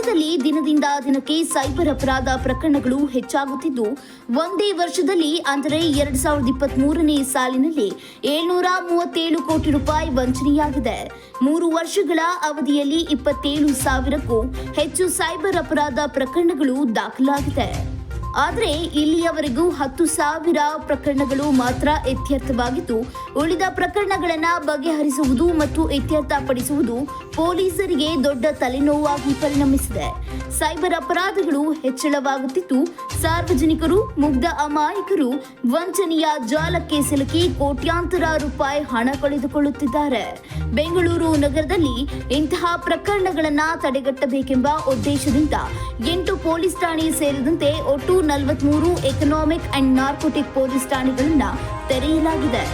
ರಾಜ್ಯದಲ್ಲಿ ದಿನದಿಂದ ದಿನಕ್ಕೆ ಸೈಬರ್ ಅಪರಾಧ ಪ್ರಕರಣಗಳು ಹೆಚ್ಚಾಗುತ್ತಿದ್ದು, ಒಂದೇ ವರ್ಷದಲ್ಲಿ ಅಂದರೆ ಎರಡ್ ಸಾವಿರದ ಇಪ್ಪತ್ತ್ ಮೂರನೇ ಸಾಲಿನಲ್ಲಿ ಏಳ್ನೂರ ಮೂವತ್ತೇಳು ಕೋಟಿ ರೂಪಾಯಿ ವಂಚನೆಯಾಗಿದೆ. ಮೂರು ವರ್ಷಗಳ ಅವಧಿಯಲ್ಲಿ ಇಪ್ಪತ್ತೇಳು ಸಾವಿರಕ್ಕೂ ಹೆಚ್ಚು ಸೈಬರ್ ಅಪರಾಧ ಪ್ರಕರಣಗಳು ದಾಖಲಾಗಿದೆ. ಆದರೆ ಇಲ್ಲಿಯವರೆಗೂ ಹತ್ತು ಸಾವಿರ ಪ್ರಕರಣಗಳು ಮಾತ್ರ ಇತ್ಯರ್ಥವಾಗಿದ್ದು ಉಳಿದ ಪ್ರಕರಣಗಳನ್ನು ಬಗೆಹರಿಸುವುದು ಮತ್ತು ಇತ್ಯರ್ಥಪಡಿಸುವುದು ಪೊಲೀಸರಿಗೆ ದೊಡ್ಡ ತಲೆನೋವಾಗಿ ಪರಿಣಮಿಸಿದೆ. ಸೈಬರ್ ಅಪರಾಧಗಳು ಹೆಚ್ಚಳವಾಗುತ್ತಿದ್ದು, ಸಾರ್ವಜನಿಕರು, ಮುಗ್ಧ ಅಮಾಯಕರು ವಂಚನೆಯ ಜಾಲಕ್ಕೆ ಸಿಲುಕಿ ಕೋಟ್ಯಾಂತರ ರೂಪಾಯಿ ಹಣ ಕಳೆದುಕೊಳ್ಳುತ್ತಿದ್ದಾರೆ. ಬೆಂಗಳೂರು ನಗರದಲ್ಲಿ ಇಂತಹ ಪ್ರಕರಣಗಳನ್ನು ತಡೆಗಟ್ಟಬೇಕೆಂಬ ಉದ್ದೇಶದಿಂದ ಎಂಟು ಪೊಲೀಸ್ ಠಾಣೆ ಸೇರಿದಂತೆ ಒಟ್ಟು ನಲವತ್ಮೂರು ಎಕನಾಮಿಕ್ ಅಂಡ್ ನಾರ್ಕೋಟಿಕ್ ಪೊಲೀಸ್ ಠಾಣೆಗಳನ್ನು ತೆರೆಯಲಾಗಿದೆ.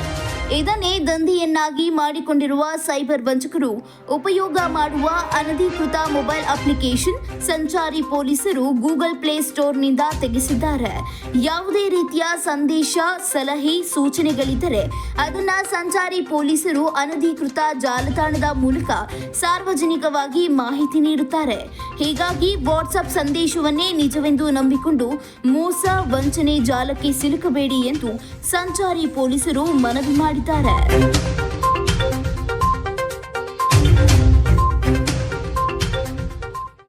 ಇದನ್ನೇ ದಂಧೆಯನ್ನಾಗಿ ಮಾಡಿಕೊಂಡಿರುವ ಸೈಬರ್ ವಂಚಕರು ಉಪಯೋಗ ಮಾಡುವ ಅನಧಿಕೃತ ಮೊಬೈಲ್ ಅಪ್ಲಿಕೇಶನ್ ಸಂಚಾರಿ ಪೊಲೀಸರು ಗೂಗಲ್ ಪ್ಲೇ ಸ್ಟೋರ್ನಿಂದ ತೆಗೆಸಿದ್ದಾರೆ. ಯಾವುದೇ ರೀತಿಯ ಸಂದೇಶ, ಸಲಹೆ, ಸೂಚನೆಗಳಿದ್ದರೆ ಅದನ್ನ ಸಂಚಾರಿ ಪೊಲೀಸರು ಅನಧಿಕೃತ ಜಾಲತಾಣದ ಮೂಲಕ ಸಾರ್ವಜನಿಕವಾಗಿ ಮಾಹಿತಿ ನೀಡುತ್ತಾರೆ. ಹೀಗಾಗಿ ವಾಟ್ಸ್ಆಪ್ ಸಂದೇಶವನ್ನೇ ನಿಜವೆಂದು ನಂಬಿಕೊಂಡು ಮೋಸ, ವಂಚನೆ ಜಾಲಕ್ಕೆ ಸಿಲುಕಬೇಡಿ ಎಂದು ಸಂಚಾರಿ ಪೊಲೀಸರು ಮನವಿ ಮಾಡಿದ್ದಾರೆ.